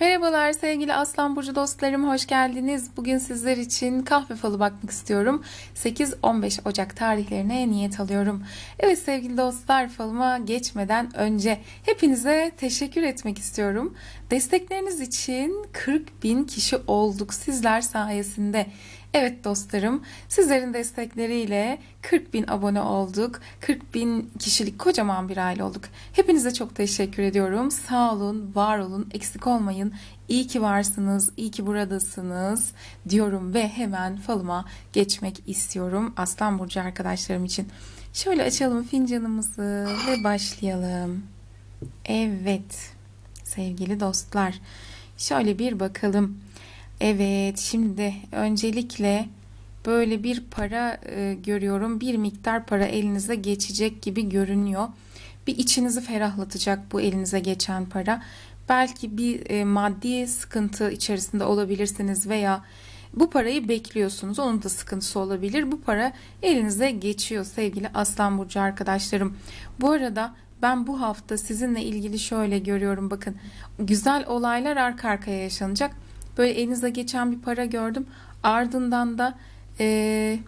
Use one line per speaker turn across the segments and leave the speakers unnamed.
Merhabalar sevgili Aslan Burcu dostlarım, hoş geldiniz. Bugün sizler için kahve falı bakmak istiyorum. 8-15 Ocak tarihlerine niyet alıyorum. Evet sevgili dostlar, falıma geçmeden önce hepinize teşekkür etmek istiyorum. Destekleriniz için 40 bin kişi olduk sizler sayesinde. Evet dostlarım, sizlerin destekleriyle 40 bin abone olduk. 40 bin kişilik kocaman bir aile olduk. Hepinize çok teşekkür ediyorum. Sağ olun, var olun, eksik olmayın. İyi ki varsınız, iyi ki buradasınız diyorum ve hemen falıma geçmek istiyorum. Aslan Burcu arkadaşlarım için. Şöyle açalım fincanımızı ve başlayalım. Evet sevgili dostlar. Şöyle bir bakalım. Evet, şimdi öncelikle böyle bir para e, görüyorum. Bir miktar para elinize geçecek gibi görünüyor. Bir içinizi ferahlatacak bu elinize geçen para. Belki bir e, maddi sıkıntı içerisinde olabilirsiniz veya bu parayı bekliyorsunuz. Onun da sıkıntısı olabilir. Bu para elinize geçiyor sevgili Aslan Burcu arkadaşlarım. Bu arada ben bu hafta sizinle ilgili şöyle görüyorum bakın. Güzel olaylar arka arkaya yaşanacak Böyle elinize geçen bir para gördüm. Ardından da e,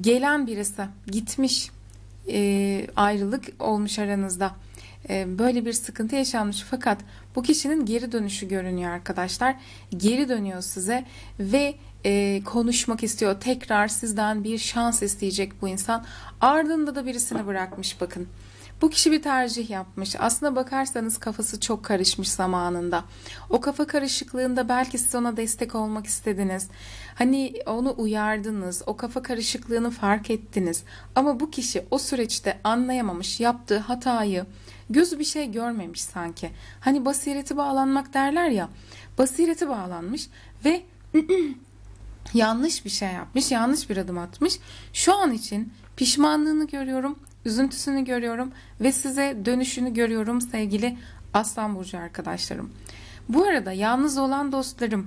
gelen birisi gitmiş e, ayrılık olmuş aranızda. E, böyle bir sıkıntı yaşanmış fakat bu kişinin geri dönüşü görünüyor arkadaşlar. Geri dönüyor size ve e, konuşmak istiyor. Tekrar sizden bir şans isteyecek bu insan. Ardında da birisini bırakmış bakın. Bu kişi bir tercih yapmış. Aslına bakarsanız kafası çok karışmış zamanında. O kafa karışıklığında belki siz ona destek olmak istediniz. Hani onu uyardınız. O kafa karışıklığını fark ettiniz. Ama bu kişi o süreçte anlayamamış yaptığı hatayı gözü bir şey görmemiş sanki. Hani basireti bağlanmak derler ya. Basireti bağlanmış ve yanlış bir şey yapmış, yanlış bir adım atmış. Şu an için pişmanlığını görüyorum üzüntüsünü görüyorum ve size dönüşünü görüyorum sevgili Aslan Burcu arkadaşlarım. Bu arada yalnız olan dostlarım,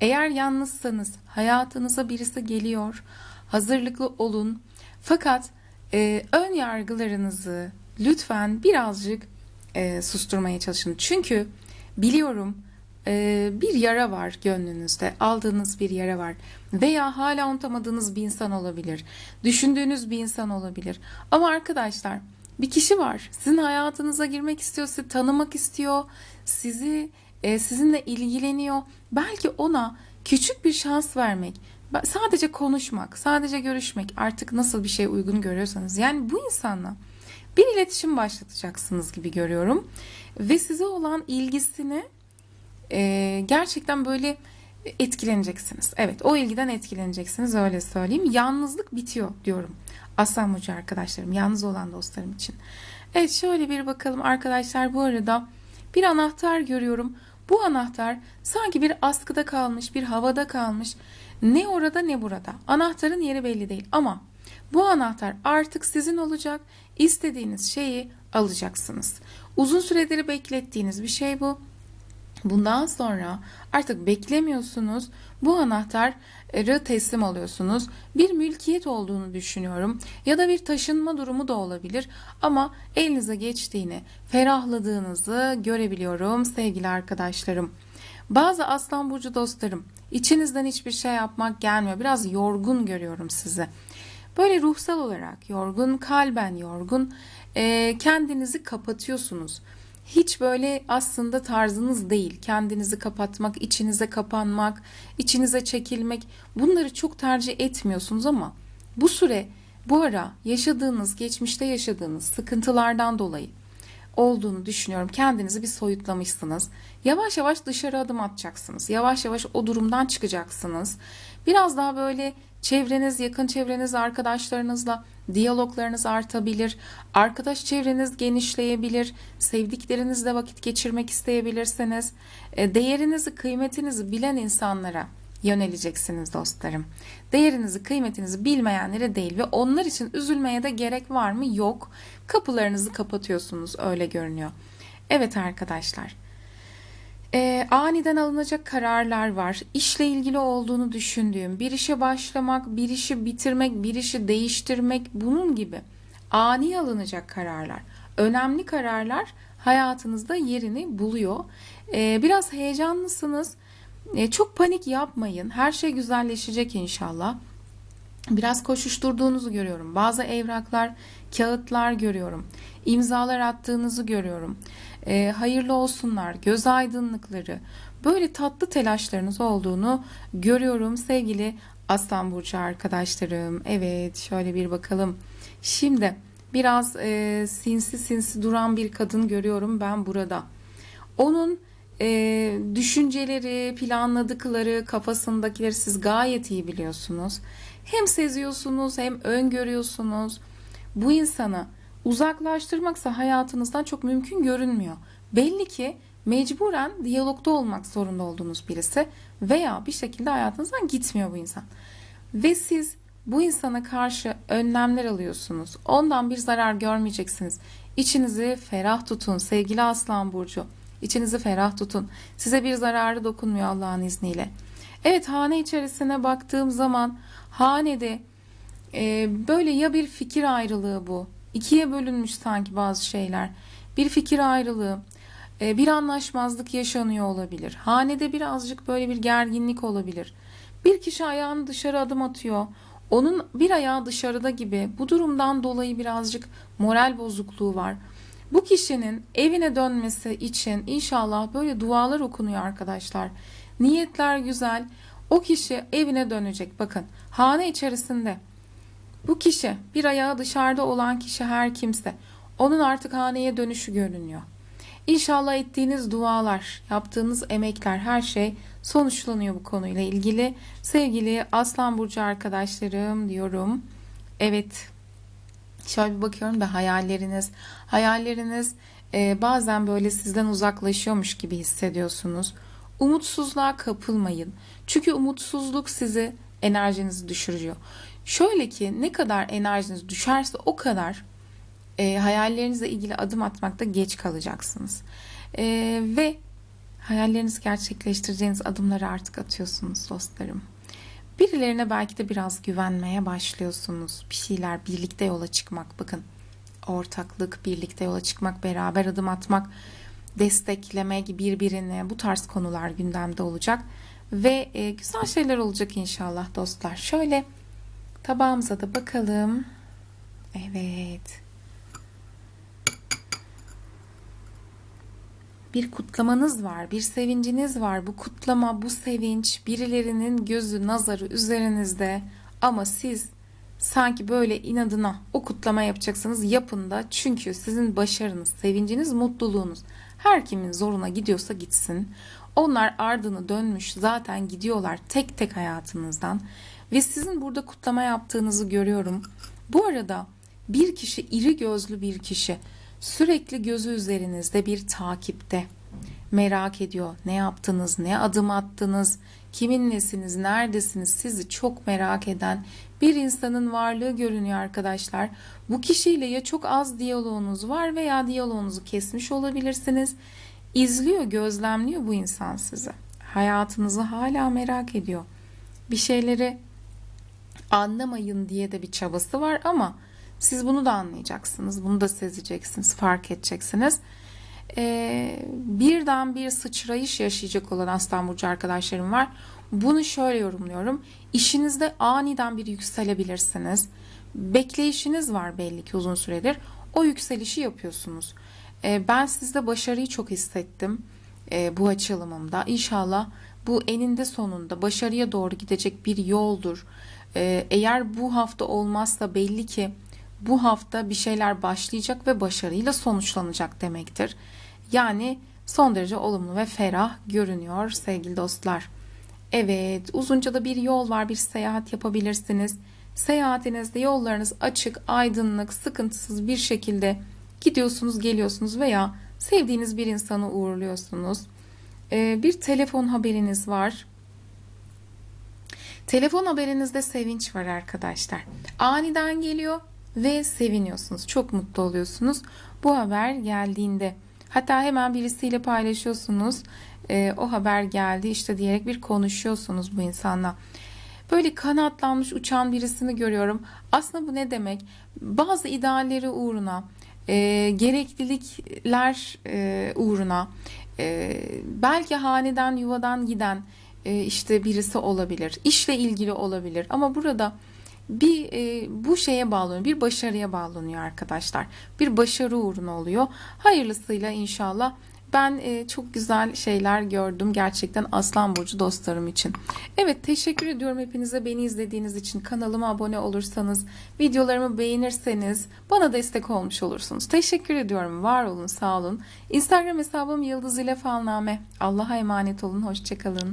eğer yalnızsanız hayatınıza birisi geliyor, hazırlıklı olun. Fakat e, ön yargılarınızı lütfen birazcık e, susturmaya çalışın. Çünkü biliyorum bir yara var gönlünüzde, aldığınız bir yara var veya hala unutamadığınız bir insan olabilir, düşündüğünüz bir insan olabilir. Ama arkadaşlar bir kişi var, sizin hayatınıza girmek istiyor, sizi tanımak istiyor, sizi e, sizinle ilgileniyor. Belki ona küçük bir şans vermek, sadece konuşmak, sadece görüşmek artık nasıl bir şey uygun görüyorsanız yani bu insanla bir iletişim başlatacaksınız gibi görüyorum ve size olan ilgisini e, gerçekten böyle etkileneceksiniz. Evet o ilgiden etkileneceksiniz öyle söyleyeyim. Yalnızlık bitiyor diyorum. Aslan Burcu arkadaşlarım yalnız olan dostlarım için. Evet şöyle bir bakalım arkadaşlar bu arada bir anahtar görüyorum. Bu anahtar sanki bir askıda kalmış, bir havada kalmış. Ne orada ne burada. Anahtarın yeri belli değil ama bu anahtar artık sizin olacak. İstediğiniz şeyi alacaksınız. Uzun süredir beklettiğiniz bir şey bu Bundan sonra artık beklemiyorsunuz. Bu anahtarı teslim alıyorsunuz. Bir mülkiyet olduğunu düşünüyorum ya da bir taşınma durumu da olabilir ama elinize geçtiğini, ferahladığınızı görebiliyorum sevgili arkadaşlarım. Bazı aslan burcu dostlarım, içinizden hiçbir şey yapmak gelmiyor. Biraz yorgun görüyorum sizi. Böyle ruhsal olarak yorgun, kalben yorgun, kendinizi kapatıyorsunuz hiç böyle aslında tarzınız değil. Kendinizi kapatmak, içinize kapanmak, içinize çekilmek bunları çok tercih etmiyorsunuz ama bu süre bu ara yaşadığınız, geçmişte yaşadığınız sıkıntılardan dolayı olduğunu düşünüyorum. Kendinizi bir soyutlamışsınız. Yavaş yavaş dışarı adım atacaksınız. Yavaş yavaş o durumdan çıkacaksınız. Biraz daha böyle çevreniz, yakın çevreniz, arkadaşlarınızla diyaloglarınız artabilir. Arkadaş çevreniz genişleyebilir. Sevdiklerinizle vakit geçirmek isteyebilirsiniz. E, değerinizi, kıymetinizi bilen insanlara yöneleceksiniz dostlarım. Değerinizi, kıymetinizi bilmeyenlere değil ve onlar için üzülmeye de gerek var mı? Yok. Kapılarınızı kapatıyorsunuz öyle görünüyor. Evet arkadaşlar. E, aniden alınacak kararlar var. İşle ilgili olduğunu düşündüğüm, bir işe başlamak, bir işi bitirmek, bir işi değiştirmek bunun gibi ani alınacak kararlar. Önemli kararlar hayatınızda yerini buluyor. Ee, biraz heyecanlısınız. Ee, çok panik yapmayın. Her şey güzelleşecek inşallah. Biraz koşuşturduğunuzu görüyorum. Bazı evraklar, kağıtlar görüyorum. İmzalar attığınızı görüyorum. Ee, hayırlı olsunlar, göz aydınlıkları. Böyle tatlı telaşlarınız olduğunu görüyorum sevgili Aslan Burcu arkadaşlarım. Evet şöyle bir bakalım. Şimdi biraz e, sinsi sinsi duran bir kadın görüyorum ben burada. Onun e, düşünceleri, planladıkları, kafasındakileri siz gayet iyi biliyorsunuz. Hem seziyorsunuz hem öngörüyorsunuz. Bu insanı uzaklaştırmaksa hayatınızdan çok mümkün görünmüyor. Belli ki mecburen diyalogda olmak zorunda olduğunuz birisi veya bir şekilde hayatınızdan gitmiyor bu insan. Ve siz bu insana karşı önlemler alıyorsunuz. Ondan bir zarar görmeyeceksiniz. İçinizi ferah tutun sevgili Aslan Burcu. İçinizi ferah tutun. Size bir zararı dokunmuyor Allah'ın izniyle. Evet hane içerisine baktığım zaman hanede e, böyle ya bir fikir ayrılığı bu. İkiye bölünmüş sanki bazı şeyler. Bir fikir ayrılığı, e, bir anlaşmazlık yaşanıyor olabilir. Hanede birazcık böyle bir gerginlik olabilir. Bir kişi ayağını dışarı adım atıyor. Onun bir ayağı dışarıda gibi. Bu durumdan dolayı birazcık moral bozukluğu var. Bu kişinin evine dönmesi için inşallah böyle dualar okunuyor arkadaşlar. Niyetler güzel. O kişi evine dönecek. Bakın hane içerisinde bu kişi bir ayağı dışarıda olan kişi her kimse onun artık haneye dönüşü görünüyor. İnşallah ettiğiniz dualar, yaptığınız emekler her şey sonuçlanıyor bu konuyla ilgili. Sevgili Aslan Burcu arkadaşlarım diyorum. Evet şöyle bir bakıyorum da hayalleriniz, hayalleriniz e, bazen böyle sizden uzaklaşıyormuş gibi hissediyorsunuz. Umutsuzluğa kapılmayın. Çünkü umutsuzluk sizi enerjinizi düşürüyor. Şöyle ki ne kadar enerjiniz düşerse o kadar e, hayallerinizle ilgili adım atmakta geç kalacaksınız. E, ve hayallerinizi gerçekleştireceğiniz adımları artık atıyorsunuz dostlarım. Birilerine belki de biraz güvenmeye başlıyorsunuz. Bir şeyler birlikte yola çıkmak. Bakın ortaklık, birlikte yola çıkmak, beraber adım atmak, desteklemek birbirini bu tarz konular gündemde olacak. Ve e, güzel şeyler olacak inşallah dostlar. Şöyle tabağımıza da bakalım. Evet. Bir kutlamanız var, bir sevinciniz var. Bu kutlama, bu sevinç birilerinin gözü, nazarı üzerinizde ama siz sanki böyle inadına o kutlama yapacaksınız yapın da çünkü sizin başarınız, sevinciniz, mutluluğunuz her kimin zoruna gidiyorsa gitsin. Onlar ardını dönmüş zaten gidiyorlar tek tek hayatınızdan ve sizin burada kutlama yaptığınızı görüyorum. Bu arada bir kişi iri gözlü bir kişi sürekli gözü üzerinizde bir takipte. Merak ediyor. Ne yaptınız? Ne adım attınız? Kimin nesiniz? Neredesiniz? Sizi çok merak eden bir insanın varlığı görünüyor arkadaşlar. Bu kişiyle ya çok az diyaloğunuz var veya diyaloğunuzu kesmiş olabilirsiniz. İzliyor, gözlemliyor bu insan sizi. Hayatınızı hala merak ediyor. Bir şeyleri anlamayın diye de bir çabası var ama siz bunu da anlayacaksınız. Bunu da sezeceksiniz, fark edeceksiniz. Ee, birden bir sıçrayış yaşayacak olan Aslan Burcu arkadaşlarım var. Bunu şöyle yorumluyorum. İşinizde aniden bir yükselebilirsiniz. Bekleyişiniz var belli ki uzun süredir. O yükselişi yapıyorsunuz. Ee, ben sizde başarıyı çok hissettim e, bu açılımımda. İnşallah bu eninde sonunda başarıya doğru gidecek bir yoldur. Ee, eğer bu hafta olmazsa belli ki bu hafta bir şeyler başlayacak ve başarıyla sonuçlanacak demektir. Yani son derece olumlu ve ferah görünüyor sevgili dostlar. Evet, uzunca da bir yol var, bir seyahat yapabilirsiniz. Seyahatinizde yollarınız açık, aydınlık, sıkıntısız bir şekilde gidiyorsunuz, geliyorsunuz veya sevdiğiniz bir insanı uğurluyorsunuz. Ee, bir telefon haberiniz var. Telefon haberinizde sevinç var arkadaşlar. Aniden geliyor ve seviniyorsunuz. Çok mutlu oluyorsunuz bu haber geldiğinde. Hatta hemen birisiyle paylaşıyorsunuz. E, o haber geldi işte diyerek bir konuşuyorsunuz bu insanla. Böyle kanatlanmış uçan birisini görüyorum. Aslında bu ne demek? Bazı idealleri uğruna e, gereklilikler e, uğruna e, belki haneden yuvadan giden e, işte birisi olabilir, işle ilgili olabilir ama burada bir e, bu şeye bağlanıyor, bir başarıya bağlanıyor arkadaşlar. Bir başarı uğruna oluyor. Hayırlısıyla inşallah. Ben e, çok güzel şeyler gördüm gerçekten Aslan Burcu dostlarım için. Evet teşekkür ediyorum hepinize beni izlediğiniz için. Kanalıma abone olursanız, videolarımı beğenirseniz bana destek olmuş olursunuz. Teşekkür ediyorum. Var olun, sağ olun. Instagram hesabım Yıldız ile Falname. Allah'a emanet olun. Hoşçakalın.